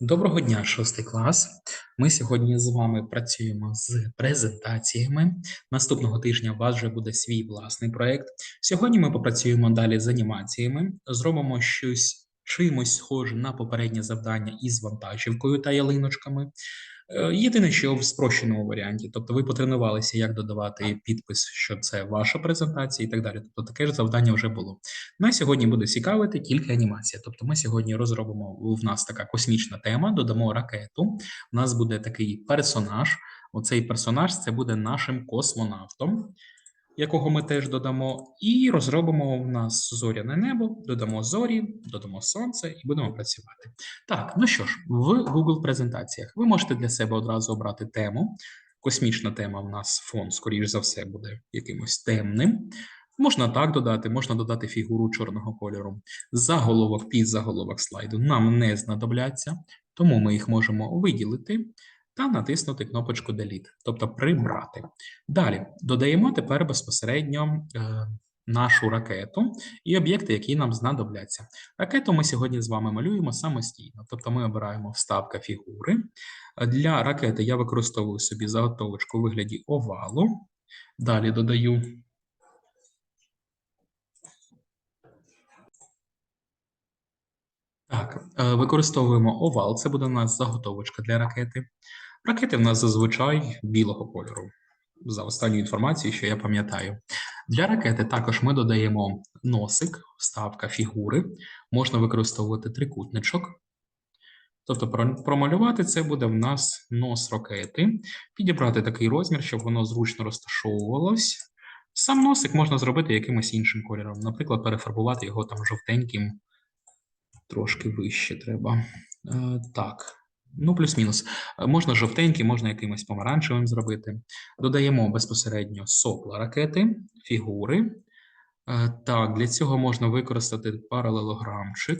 Доброго дня, шостий клас. Ми сьогодні з вами працюємо з презентаціями. Наступного тижня у вас вже буде свій власний проєкт. Сьогодні ми попрацюємо далі з анімаціями, зробимо щось чимось схоже на попереднє завдання із вантажівкою та ялиночками. Е, Єдине, що в спрощеному варіанті, тобто ви потренувалися, як додавати підпис, що це ваша презентація і так далі. Тобто таке ж завдання вже було. Нас сьогодні буде цікавити тільки анімація. Тобто, ми сьогодні розробимо в нас така космічна тема, додамо ракету. У нас буде такий персонаж. Оцей персонаж це буде нашим космонавтом, якого ми теж додамо, і розробимо в нас зоряне небо, додамо зорі, додамо сонце і будемо працювати. Так, ну що ж, в Google презентаціях ви можете для себе одразу обрати тему. Космічна тема в нас фон, скоріш за все, буде якимось темним. Можна так додати, можна додати фігуру чорного кольору. Заголовок, підзаголовок слайду нам не знадобляться, тому ми їх можемо виділити та натиснути кнопочку Delete, тобто прибрати. Далі додаємо тепер безпосередньо е, нашу ракету і об'єкти, які нам знадобляться. Ракету ми сьогодні з вами малюємо самостійно, тобто ми обираємо вставка фігури. Для ракети я використовую собі заготовочку у вигляді овалу. Далі додаю Так, е, використовуємо овал, це буде у нас заготовочка для ракети. Ракети в нас зазвичай білого кольору, за останньою інформацією, що я пам'ятаю. Для ракети також ми додаємо носик, вставка фігури. Можна використовувати трикутничок. Тобто промалювати це буде в нас нос ракети, підібрати такий розмір, щоб воно зручно розташовувалось. Сам носик можна зробити якимось іншим кольором, наприклад, перефарбувати його там жовтеньким трошки вище треба. Е, так, ну плюс-мінус. Можна жовтенький, можна якимось помаранчевим зробити. Додаємо безпосередньо сопла ракети, фігури. Е, так, для цього можна використати паралелограмчик.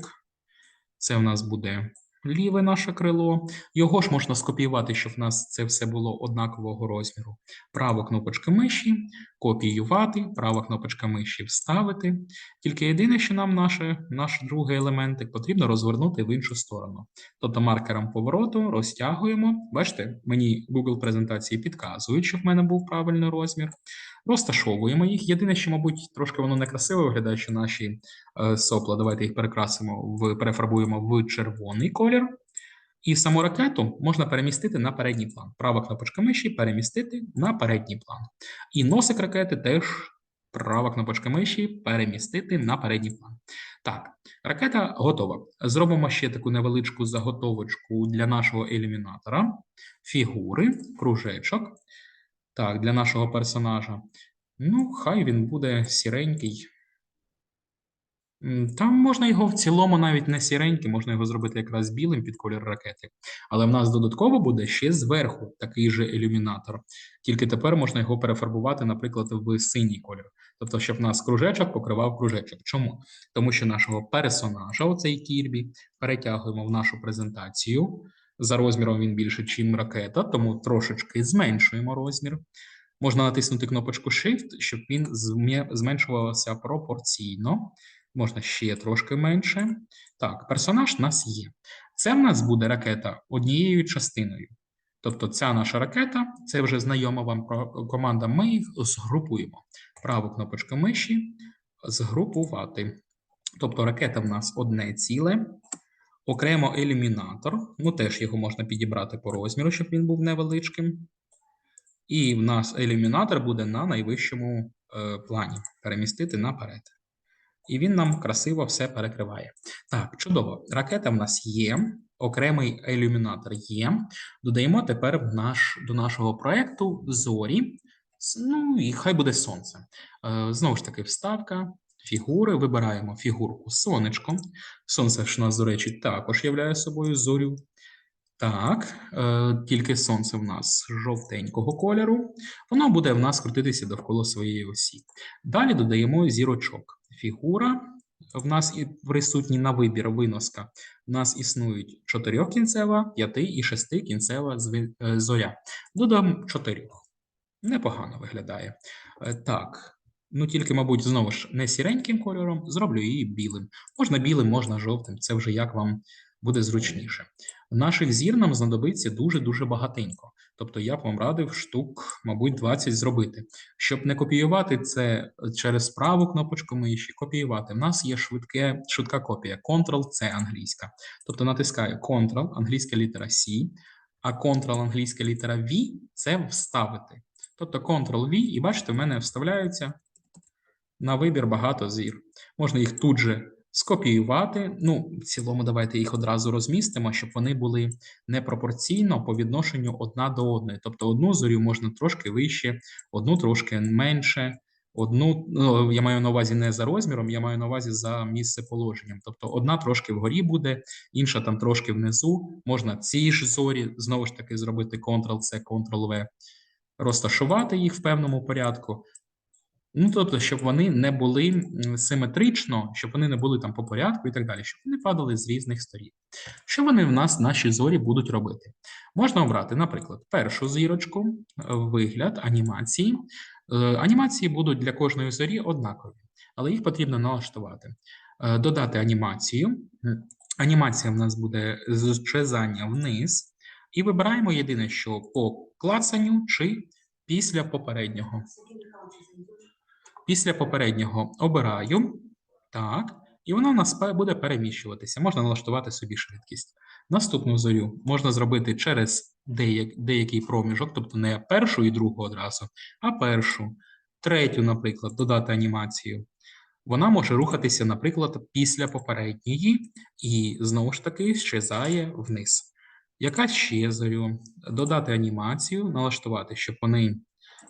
Це в нас буде ліве наше крило. Його ж можна скопіювати, щоб в нас це все було однакового розміру. Права кнопочка миші, копіювати, права кнопочка миші вставити. Тільки єдине, що нам наше, наш другий елементик потрібно розвернути в іншу сторону. Тобто маркером повороту розтягуємо. Бачите, мені Google презентації підказують, щоб в мене був правильний розмір. Розташовуємо їх. Єдине, що, мабуть, трошки воно некрасиво виглядає, що наші е, сопла, давайте їх перекрасимо, в, перефарбуємо в червоний колір. І саму ракету можна перемістити на передній план. Права кнопочка миші перемістити на передній план. І носик ракети теж права кнопочка миші перемістити на передній план. Так, ракета готова. Зробимо ще таку невеличку заготовочку для нашого ілюмінатора, фігури, кружечок. Так, для нашого персонажа. Ну, хай він буде сіренький. Там можна його в цілому навіть не сіренький, можна його зробити якраз білим під колір ракети. Але в нас додатково буде ще зверху такий же ілюмінатор. Тільки тепер можна його перефарбувати, наприклад, в синій колір. Тобто, щоб нас кружечок покривав кружечок. Чому? Тому що нашого персонажа, оцей Кірбі, перетягуємо в нашу презентацію. За розміром він більше, ніж ракета, тому трошечки зменшуємо розмір. Можна натиснути кнопочку Shift, щоб він зменшувався пропорційно. Можна ще трошки менше. Так, персонаж у нас є. Це в нас буде ракета однією частиною. Тобто, ця наша ракета, це вже знайома вам команда. Ми їх згрупуємо. Праву кнопочку миші згрупувати. Тобто ракета в нас одне ціле. Окремо ілюмінатор. Ну, теж його можна підібрати по розміру, щоб він був невеличким. І в нас ілюмінатор буде на найвищому е, плані перемістити наперед. І він нам красиво все перекриває. Так, чудово. Ракета в нас є, окремий ілюмінатор є. Додаємо тепер в наш, до нашого проєкту зорі. Ну і хай буде сонце. Е, знову ж таки, вставка, фігури. Вибираємо фігурку сонечко. Сонце ж у нас, до речі, також являє собою зорю. Так, е, тільки сонце в нас жовтенького кольору. Воно буде в нас крутитися довкола своєї осі. Далі додаємо зірочок. Фігура в нас і присутні на вибір виноска. У нас існують чотирьохкінцева, п'яти і шестикінцева е, зоря. Додам чотирьох. Непогано виглядає. Е, Так. Ну, тільки, мабуть, знову ж не сіреньким кольором, зроблю її білим. Можна білим, можна жовтим, це вже як вам буде зручніше. Наших зір нам знадобиться дуже-дуже багатенько. Тобто я б вам радив штук, мабуть, 20 зробити. Щоб не копіювати це через праву кнопочку миші, копіювати. У нас є швидке, швидка копія. Ctrl-C англійська. Тобто натискаю Ctrl, англійська літера C, а Ctrl, англійська літера V – це вставити. Тобто Ctrl-V, і бачите, в мене вставляються на вибір багато зір. Можна їх тут же скопіювати. Ну, в цілому, давайте їх одразу розмістимо, щоб вони були непропорційно по відношенню одна до одної. Тобто одну зорю можна трошки вище, одну трошки менше. Одну, ну, я маю на увазі не за розміром, я маю на увазі за місцеположенням. Тобто одна трошки вгорі буде, інша там трошки внизу. Можна ці ж зорі знову ж таки зробити Ctrl-C, Ctrl-V, розташувати їх в певному порядку. Ну, тобто, щоб вони не були симетрично, щоб вони не були там по порядку і так далі, щоб вони падали з різних сторін. Що вони в нас, наші зорі, будуть робити? Можна обрати, наприклад, першу зірочку, е, вигляд, анімації. Е, Анімації будуть для кожної зорі однакові, але їх потрібно налаштувати. Е, Додати анімацію. Анімація в нас буде зчезання вниз. І вибираємо єдине, що по клацанню чи після попереднього. Після попереднього обираю. Так. І воно у нас буде переміщуватися. Можна налаштувати собі швидкість. Наступну зорю можна зробити через деяк, деякий проміжок, тобто не першу і другу одразу, а першу, третю, наприклад, додати анімацію. Вона може рухатися, наприклад, після попередньої, і знову ж таки щезає вниз. Яка ще зорю? Додати анімацію, налаштувати, щоб вони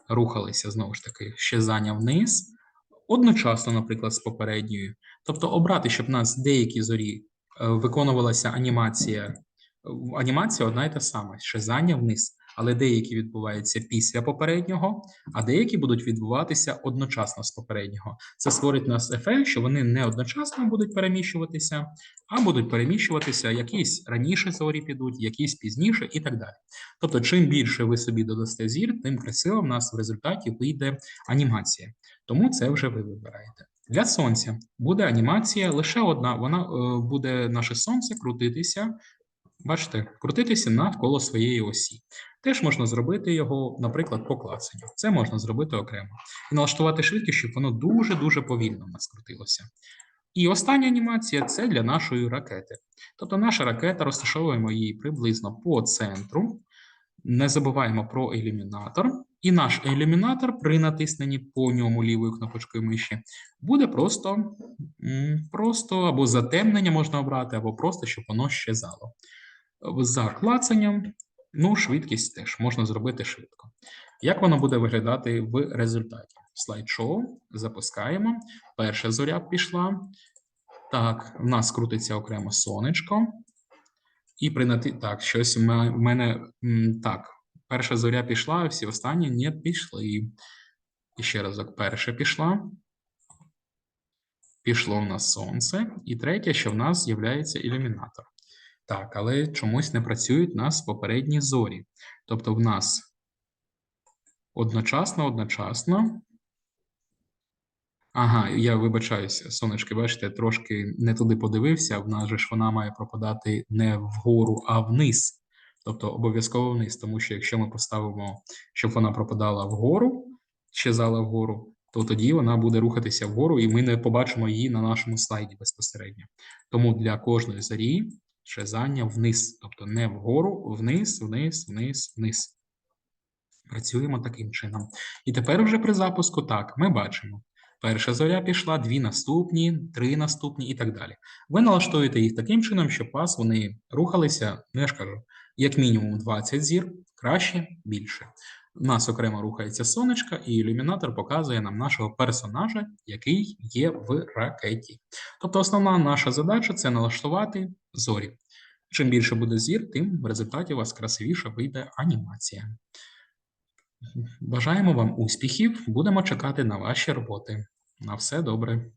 рухалися знову ж таки щезання вниз, одночасно, наприклад, з попередньою. Тобто обрати, щоб в нас деякі зорі е, виконувалася анімація. Анімація одна і та сама, щезання вниз, але деякі відбуваються після попереднього, а деякі будуть відбуватися одночасно з попереднього. Це створить нас ефект, що вони не одночасно будуть переміщуватися, а будуть переміщуватися якісь раніше зорі підуть, якісь пізніше і так далі. Тобто, чим більше ви собі додасте зір, тим красиво в нас в результаті вийде анімація. Тому це вже ви вибираєте. Для сонця буде анімація лише одна. Вона е, буде наше сонце крутитися. Бачите, крутитися навколо своєї осі. Теж можна зробити його, наприклад, по клацанню. Це можна зробити окремо. І налаштувати швидкість, щоб воно дуже-дуже повільно в нас крутилося. І остання анімація це для нашої ракети. Тобто наша ракета, розташовуємо її приблизно по центру. Не забуваємо про ілюмінатор. І наш ілюмінатор при натисненні по ньому лівою кнопочкою миші буде просто, просто або затемнення можна обрати, або просто, щоб воно щезало. За клацанням, ну, швидкість теж можна зробити швидко. Як воно буде виглядати в результаті? Слайд-шоу запускаємо. Перша зоря пішла. Так, в нас крутиться окремо сонечко. І при. Так, щось в мене так. Перша зоря пішла, а всі останні не пішли. І ще разок, перша пішла. Пішло в нас сонце. І третє, що в нас з'являється ілюмінатор. Так, але чомусь не працюють у нас попередні зорі. Тобто в нас одночасно, одночасно. Ага, я вибачаюся, сонечки, бачите, трошки не туди подивився. В нас же ж вона має пропадати не вгору, а вниз. Тобто обов'язково вниз, тому що якщо ми поставимо, щоб вона пропадала вгору, щезала вгору, то тоді вона буде рухатися вгору, і ми не побачимо її на нашому слайді безпосередньо. Тому для кожної зорі щезання вниз, тобто не вгору, вниз, вниз, вниз, вниз. Працюємо таким чином. І тепер вже при запуску так, ми бачимо. Перша зоря пішла, дві наступні, три наступні і так далі. Ви налаштуєте їх таким чином, щоб вас вони рухалися, ну я ж кажу, як мінімум 20 зір, краще більше. У нас окремо рухається сонечко, і ілюмінатор показує нам нашого персонажа, який є в ракеті. Тобто, основна наша задача це налаштувати зорі. Чим більше буде зір, тим в результаті у вас красивіше вийде анімація. Бажаємо вам успіхів, будемо чекати на ваші роботи. На все добре.